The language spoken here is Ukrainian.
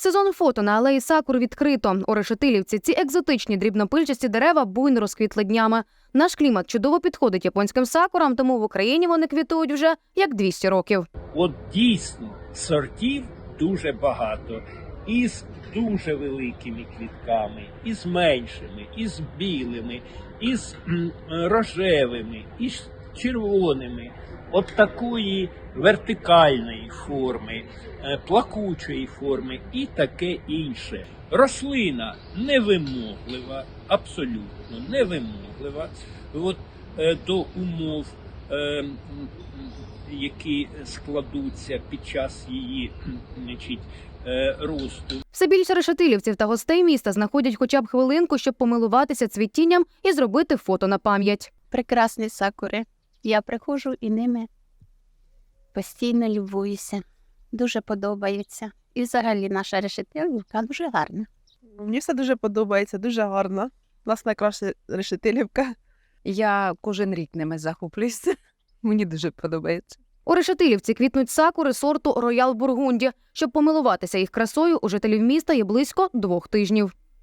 Сезон фото на алеї Сакур відкрито. У Решетилівці ці екзотичні дрібнопильчасті дерева буйно розквітли днями. Наш клімат чудово підходить японським сакурам, тому в Україні вони квітують вже як 200 років. От дійсно сортів дуже багато. Із дуже великими квітками, із меншими, із білими, із рожевими, із червоними. От такої вертикальної форми, е, плакучої форми і таке інше. Рослина невимоглива, абсолютно невимоглива. От е, до умов е, які складуться під час її значить, росту. Все більше решетилівців та гостей міста знаходять хоча б хвилинку, щоб помилуватися цвітінням і зробити фото на пам'ять. прекрасні сакури. Я приходжу і ними постійно любуюся. Дуже подобається. І взагалі наша решетилівка дуже гарна. Мені все дуже подобається, дуже гарно. У нас найкраща решетилівка. Я кожен рік ними захоплююся. Мені дуже подобається. У Решетилівці квітнуть сакури сорту Роял Бургунді. Щоб помилуватися їх красою, у жителів міста є близько двох тижнів.